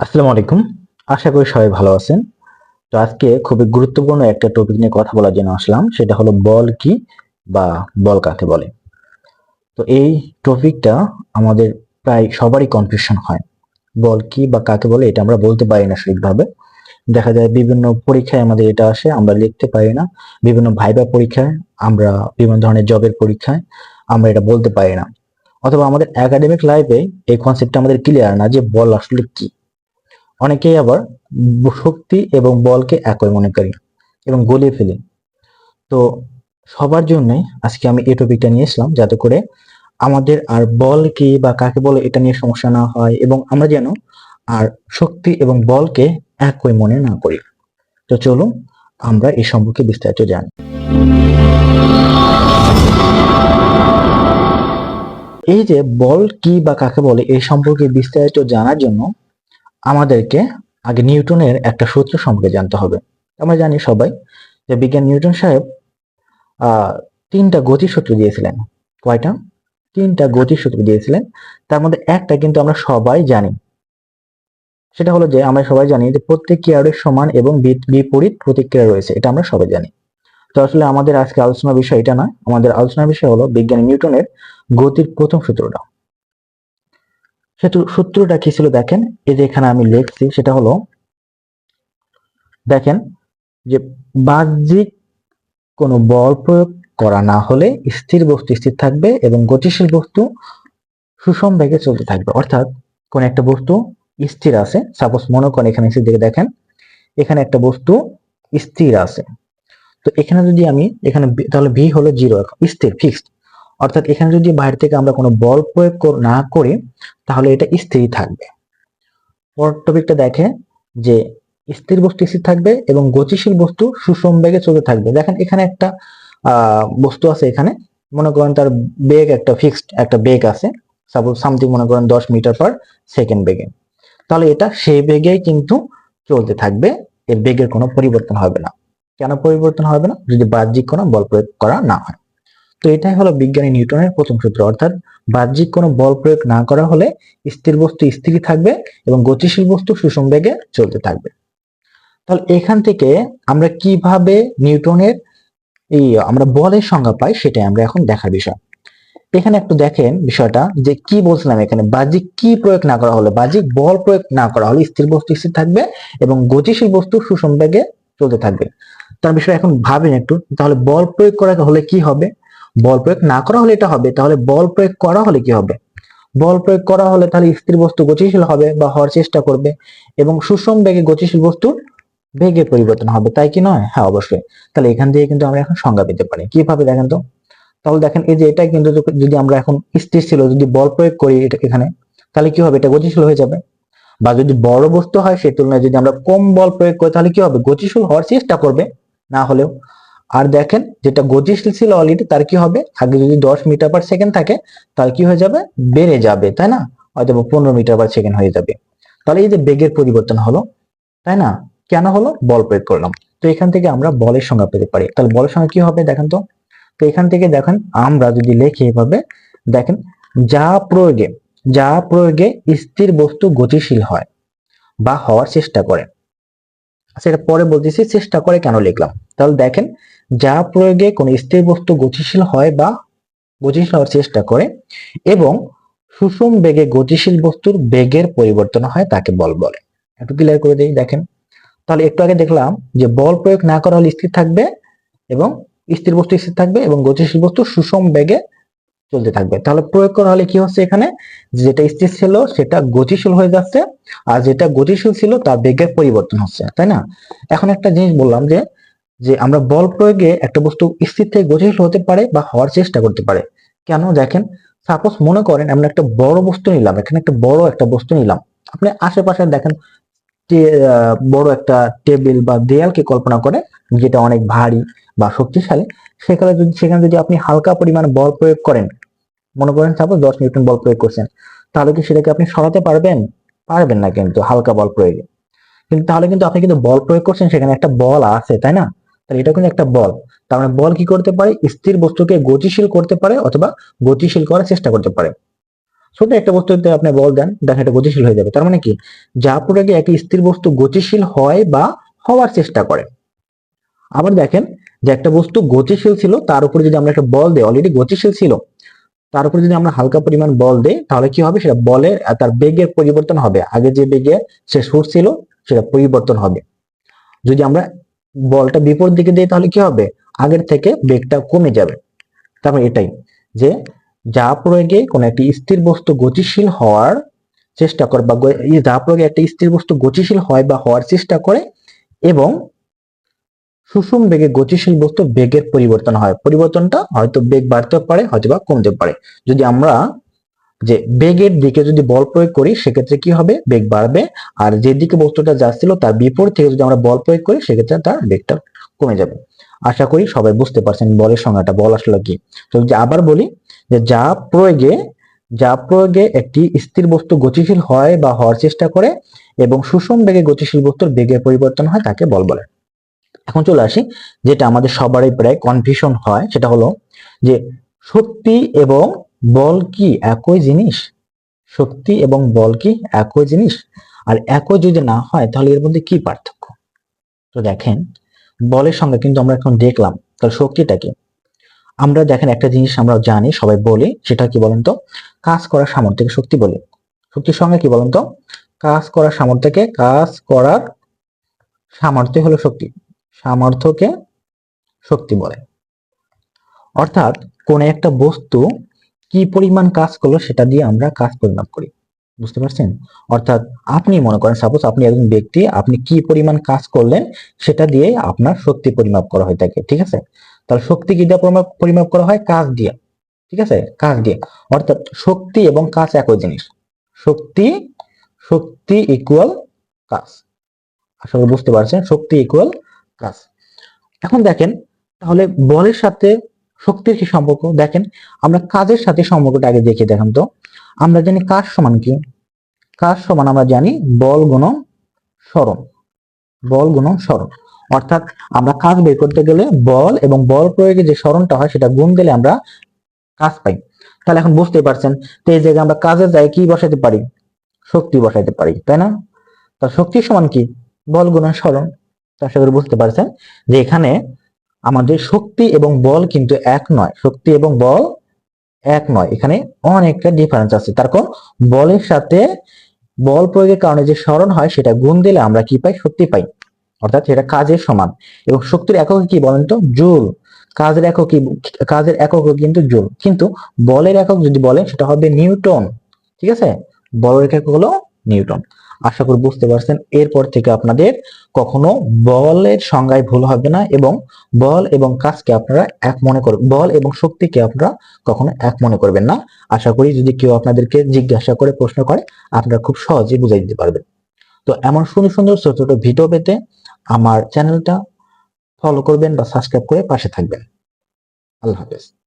আসসালামু আলাইকুম। আশা করি সবাই ভালো আছেন। তো আজকে খুবই গুরুত্বপূর্ণ একটা টপিক নিয়ে কথা বলার জন্য আসলাম, সেটা হলো বল কি বা বল কাকে বলে। তো এই টপিকটা আমাদের প্রায় সবারই কনফিউশন হয়। বল কি বা কাকে বলে এটা আমরা বলতে পারি না সঠিকভাবে। দেখা যায় বিভিন্ন পরীক্ষায় আমাদের এটা আসে, আমরা লিখতে পারি না। বিভিন্ন ভাইবা পরীক্ষায়, আমরা বিভিন্ন ধরনের জবের পরীক্ষায় আমরা এটা বলতে পারি না। অথবা আমাদের একাডেমিক লাইফে এই কনসেপ্টটা আমাদের ক্লিয়ার না যে বল আসলে কি। অনেকেই আবার শক্তি এবং বলকে একই মনে করি এবং গলিয়ে ফেলি। তো সবার জন্যই আজকে আমি এই টপিকটা নিয়ে এসলাম যাতে করে আমাদের আর বল কি বা কাকে বলে এটা নিয়ে সমস্যা না হয় এবং আমরা যেন আর শক্তি এবং বলকে একই মনে না করি। তো চলুন আমরা এই সম্পর্কে বিস্তারিত জানি। এই যে বল কি বা কাকে বলে এই সম্পর্কে বিস্তারিত জানার জন্য আমাদেরকে আগে নিউটনের একটা সূত্র সম্পর্কে জানতে হবে। আমরা জানি সবাই যে বিজ্ঞান নিউটন সাহেব তিনটা গতির সূত্র দিয়েছিলেন। কয়টা? তিনটা গতির সূত্র দিয়েছিলেন। তার মধ্যে একটা কিন্তু আমরা সবাই জানি। সেটা হলো যে আমরা সবাই জানি যে প্রত্যেক ক্রিয়ারের সমান এবং বিপরীত প্রতিক্রিয়া রয়েছে, এটা আমরা সবাই জানি। তো আসলে আমাদের আজকে আলোচনার বিষয় এটা নয়। আমাদের আলোচনার বিষয় হলো বিজ্ঞানী নিউটনের গতির প্রথম সূত্রটা। সেতু সূত্রটা কি ছিল দেখেন? এই যে এখানে আমি লিখছি, সেটা হলো, দেখেন যে বাহ্যিক কোনো বল প্রয়োগ করা না হলে স্থির বস্তু স্থির থাকবে এবং গতিশীল বস্তু সুষম বেগে চলতে থাকবে। অর্থাৎ কোন একটা বস্তু স্থির আছে সাপোজ মনে করেন এখানে নিচের দিকে দেখেন, এখানে একটা বস্তু স্থির আছে। তো এখানে যদি আমি, এখানে তাহলে ভি হলো জিরো স্থির ফিক্সড অর্থাৎ এখানে যদি বাইরে থেকে আমরা কোনো বল প্রয়োগ না করি, তাহলে এটা স্থির থাকবে। পরের টপিকটা দেখে যে স্থির বস্তু স্থির থাকবে এবং গতিশীল বস্তু সুষম বেগে চলতে থাকবে। দেখেন এখানে একটা বস্তু আছে এখানে। মনে করেন তার বেগ একটা ফিক্সড একটা বেগ আছে। সাপোজ সামথিং মনে করেন দশ মিটার পার সেকেন্ড বেগে। তাহলে এটা সেই বেগেই কিন্তু চলতে থাকবে। এর বেগের কোনো পরিবর্তন হবে না। কেন পরিবর্তন হবে না? যদি বাহ্যিক কোনো বল প্রয়োগ করা না হয়। তো এটাই হলো বিজ্ঞানী নিউটনের প্রথম সূত্র। অর্থাৎ বাহ্যিক কোনো বল প্রয়োগ না করা হলে স্থির বস্তু স্থির থাকবে এবং গতিশীল বস্তু সুষম বেগে চলতে থাকবে। তাহলে এখান থেকে আমরা কীভাবে নিউটনের এই আমরা বলের সংজ্ঞা পাই সেটাই আমরা এখন দেখার বিষয়। এখানে একটু দেখেন বিষয়টা যে কি বলছিলাম এখানে, বাহ্যিক কি প্রয়োগ না করা হলে, বাহ্যিক বল প্রয়োগ না করা হলে স্থির বস্তু স্থির থাকবে এবং গতিশীল বস্তু সুষম বেগে চলতে থাকবে। তার বিষয়ে এখন ভাবেন একটু, তাহলে বল প্রয়োগ করা হলে কি হবে? বল প্রয়োগ না করা হলে এটা হবে। তাহলে বল প্রয়োগ করা হলে কি হবে? বল প্রয়োগ করা হলে তাহলে স্থির বস্তু গতিশীল হবে বা হওয়ার চেষ্টা করবে এবং সুষম বেগে গতিশীল বস্তুর বেগের পরিবর্তন হবে। তাই কি নয়? হ্যাঁ অবশ্যই। তাহলে এখান থেকে কিন্তু আমরা এখন সংজ্ঞা পেতে পারি। কীভাবে দেখেন তো? তাহলে দেখেন এই যে এটা কিন্তু যদি- যদি আমরা এখন স্থির ছিল, যদি বল প্রয়োগ করি এটা এখানে, তাহলে কি হবে? এটা গতিশীল হয়ে যাবে। বা যদি বড় বস্তু হয়, সে তুলনায় যদি আমরা কম বল প্রয়োগ করি, তাহলে কি হবে? গতিশীল হওয়ার চেষ্টা করবে। না হলেও আর দেখেন যেটা গতিশীল ছিল অলরেডি তার কি হবে? আগে যদি দশ মিটার পার সেকেন্ড থাকে তাহলে কি হয়ে যাবে? বেড়ে যাবে, তাই না? হয়তো বা পনেরো মিটার পার সেকেন্ড হয়ে যাবে। তাহলে এই যে বেগের পরিবর্তন হলো, তাই না? কেন হলো? বল প্রয়োগ করলাম। তো এখান থেকে আমরা বলের সংজ্ঞা পেতে পারি। তাহলে বলের সংজ্ঞা কি হবে দেখেন তো? তো এখান থেকে দেখেন, আমরা যদি লিখি এভাবে, দেখেন, যা প্রয়োগে যা প্রয়োগে স্থির বস্তু গতিশীল হয়, বা হওয়ার চেষ্টা করে। সেটা পরে বলতেছি, চেষ্টা করে কেন লিখলাম? তাহলে দেখেন, যা প্রয়োগে কোন স্থির বস্তু গতিশীল হয় বা গতিশীল হওয়ার চেষ্টা করে এবং সুষম বেগে গতিশীল বস্তুর বেগের পরিবর্তন হয় তাকে বল বলে। একটু ক্লিয়ার করে দিই, দেখেন। তাহলে একটু আগে দেখলাম যে বল প্রয়োগ না করা হলে স্থির থাকবে এবং স্থির বস্তু স্থির থাকবে এবং গতিশীল বস্তু সুষম বেগে চলতে থাকবে। তাহলে প্রয়োগ করা হলে কি হচ্ছে এখানে? যেটা স্থির ছিল সেটা গতিশীল হয়ে যাচ্ছে আর যেটা গতিশীল ছিল তার বেগের পরিবর্তন হচ্ছে, তাই না? এখন একটা জিনিস বললাম যে যে আমরা বল প্রয়োগে একটা বস্তু স্থির থেকে গতিশীল হতে পারে বা হওয়ার চেষ্টা করতে পারে। কেন? দেখেন সাপোজ মনে করেন আমরা একটা বড় বস্তু নিলাম, এখানে একটা বড় একটা বস্তু নিলাম। আপনি আশেপাশে দেখেন বড় একটা টেবিল বা দেয়ালকে কল্পনা করে যেটা অনেক ভারী বা শক্তিশালী, সেখানে যদি সেখানে যদি আপনি হালকা পরিমাণ বল প্রয়োগ করেন, মনে করেন সাপোজ দশ নিউটন বল প্রয়োগ করছেন, তাহলে কি সেটাকে আপনি সরাতে পারবেন? পারবেন না কিন্তু হালকা বল প্রয়োগে। কিন্তু তাহলে কিন্তু আপনি কিন্তু বল প্রয়োগ করছেন, সেখানে একটা বল আছে, তাই না? তাহলে এটা কিন্তু একটা বল। তার মানে বল কি করতে পারে? স্থির বস্তুকে গতিশীল করতে পারে অথবা গতিশীল করার চেষ্টা করতে পারে। ছোট একটা বস্তুতে আপনি বল দেন, দেখেন এটা গতিশীল হয়ে যাবে। তার মানে কি? যা প্রয়োগে একটি স্থির বস্তু গতিশীল হয় বা হওয়ার চেষ্টা করে। আবার দেখেন যে একটা বস্তু গতিশীল ছিল, তার উপরে যদি আমরা একটা বল দিই অলরেডি গতিশীল ছিল, তার উপরে যদি আমরা হালকা পরিমাণ বল দেই, তাহলে কি হবে? সেটা বলের তার বেগের পরিবর্তন হবে। আগে যে বেগে সে সুর ছিল, সেটা পরিবর্তন হবে। যদি আমরা বলটা বিপরীত দিকে দিই, তাহলে কি হবে? আগের থেকে বেগটা কমে যাবে। তারপর এটাই যে যা প্রয়োগে কোনো একটি স্থির বস্তু গতিশীল হওয়ার চেষ্টা করে বা যা প্রয়োগে একটা স্থির বস্তু গতিশীল হয় বা হওয়ার চেষ্টা করে এবং সুষম বেগে গতিশীল বস্তু বেগের পরিবর্তন হয়। পরিবর্তনটা হয়তো বেগ বাড়তে পারে হয়তো বা কমতে পারে। যদি আমরা যে বেগের দিকে যদি বল প্রয়োগ করি, সেক্ষেত্রে কি হবে? বেগ বাড়বে। আর যেদিকে বস্তুটা যাচ্ছিল, তার বিপরীত থেকে যদি আমরা বল প্রয়োগ করি, সেক্ষেত্রে তার বেগটা কমে যাবে। আশা করি সবাই বুঝতে পারছেন বলের সংজ্ঞাটা, বল আসলে কি? তো যদি আবার বলি যে যা প্রয়োগে যা প্রয়োগে একটি স্থির বস্তু গতিশীল হয় বা হওয়ার চেষ্টা করে এবং সুষম বেগে গতিশীল বস্তুর বেগের পরিবর্তন হয়, তাকে বল বলে। এখন চলে আসি, যেটা আমাদের সবারই প্রায় কনফিউশন হয়, সেটা হলো যে শক্তি এবং বল কি একই জিনিস? শক্তি এবং বল কি একই জিনিস? আর একই যদি না হয়, তাহলে এর মধ্যে কি পার্থক্য? তো দেখেন, বলের সঙ্গে কিন্তু আমরা এখন দেখলাম, তাহলে শক্তিটা কি? আমরা দেখেন একটা জিনিস আমরা জানি, সবাই বলি, সেটা কি বলেন তো কাজ করার সামর্থ্যকে শক্তি বলি। শক্তির সঙ্গে কি বলেন তো কাজ করার সামর্থ্যকে, কাজ করার সামর্থ্য হলো শক্তি। সামর্থ্যকে শক্তি বলে। অর্থাৎ কোন একটা বস্তু কি পরিমাণ কাজ করল সেটা দিয়ে আমরা কাজ পরিমাপ করি। বুঝতে পারছেন? অর্থাৎ আপনি মনে করেন সাপোজ আপনি একজন ব্যক্তি, আপনি কি পরিমাণ কাজ করলেন সেটা দিয়ে আপনার শক্তি পরিমাপ করা হয়ে থাকে, ঠিক আছে? তাহলে শক্তি কি দিয়ে পরিমাপ পরিমাপ করা হয়? কাজ দিয়ে, ঠিক আছে? কাজ দিয়ে। অর্থাৎ শক্তি এবং কাজ একই জিনিস। শক্তি শক্তি ইকুয়াল কাজ। আসলে বুঝতে পারছেন? শক্তি ইকুয়াল কাজ। এখন দেখেন, তাহলে বলের সাথে শক্তির কি সম্পর্ক? দেখেন, আমরা কাজের সাথে সম্পর্কটা আগে দেখে দেখেন তো। আমরা জানি কাজ সমান কি? কাজ সমান আমরা জানি বল গুণন সরণ বল গুণন সরণ অর্থাৎ আমরা কাজ বের করতে গেলে বল এবং বল প্রয়োগে যে সরণটা হয়, সেটা গুণ দিলে আমরা কাজ পাই। তাহলে এখন বুঝতে পারছেন তো এই জায়গায় আমরা কাজের জায়গায় কি বসাতে পারি? শক্তি বসাইতে পারি, তাই না? তা শক্তি সমান কি? বল গুণন সরণ আশা করি বুঝতে পারছেন যে এখানে আমাদের শক্তি এবং বল কিন্তু এক নয়, শক্তি এবং বল এক নয়। এখানে অনেকটা ডিফারেন্স আছে। তার কারণ বলের সাথে বল প্রয়োগের কারণে যে স্মরণ হয়, সেটা গুণ দিলে আমরা কি পাই? শক্তি পাই। অর্থাৎ সেটা কাজের সমান। এবং শক্তির একক কি বলেন তো? জুল। কাজের একক কাজের একক কিন্তু জুল। কিন্তু বলের একক যদি বলেন, সেটা হবে নিউটন। ঠিক আছে? বলের একক হলো নিউটন। আশা করি বুঝতে পারছেন। এরপর থেকে আপনাদের কখনো বলের সংজ্ঞায় ভুল হবে না এবং বল এবং কাজকে আপনারা এক মনে করবেন, বল এবং শক্তিকে আপনারা কখনো এক মনে করবেন না। আশা করি যদি কেউ আপনাদেরকে জিজ্ঞাসা করে প্রশ্ন করে, আপনারা খুব সহজে বুঝাই দিতে পারবেন। তো এমন সুন্দর সুন্দর ছোট ছোট ভিডিও পেতে আমার চ্যানেলটা ফলো করবেন বা সাবস্ক্রাইব করে পাশে থাকবেন। আল্লাহ হাফেজ।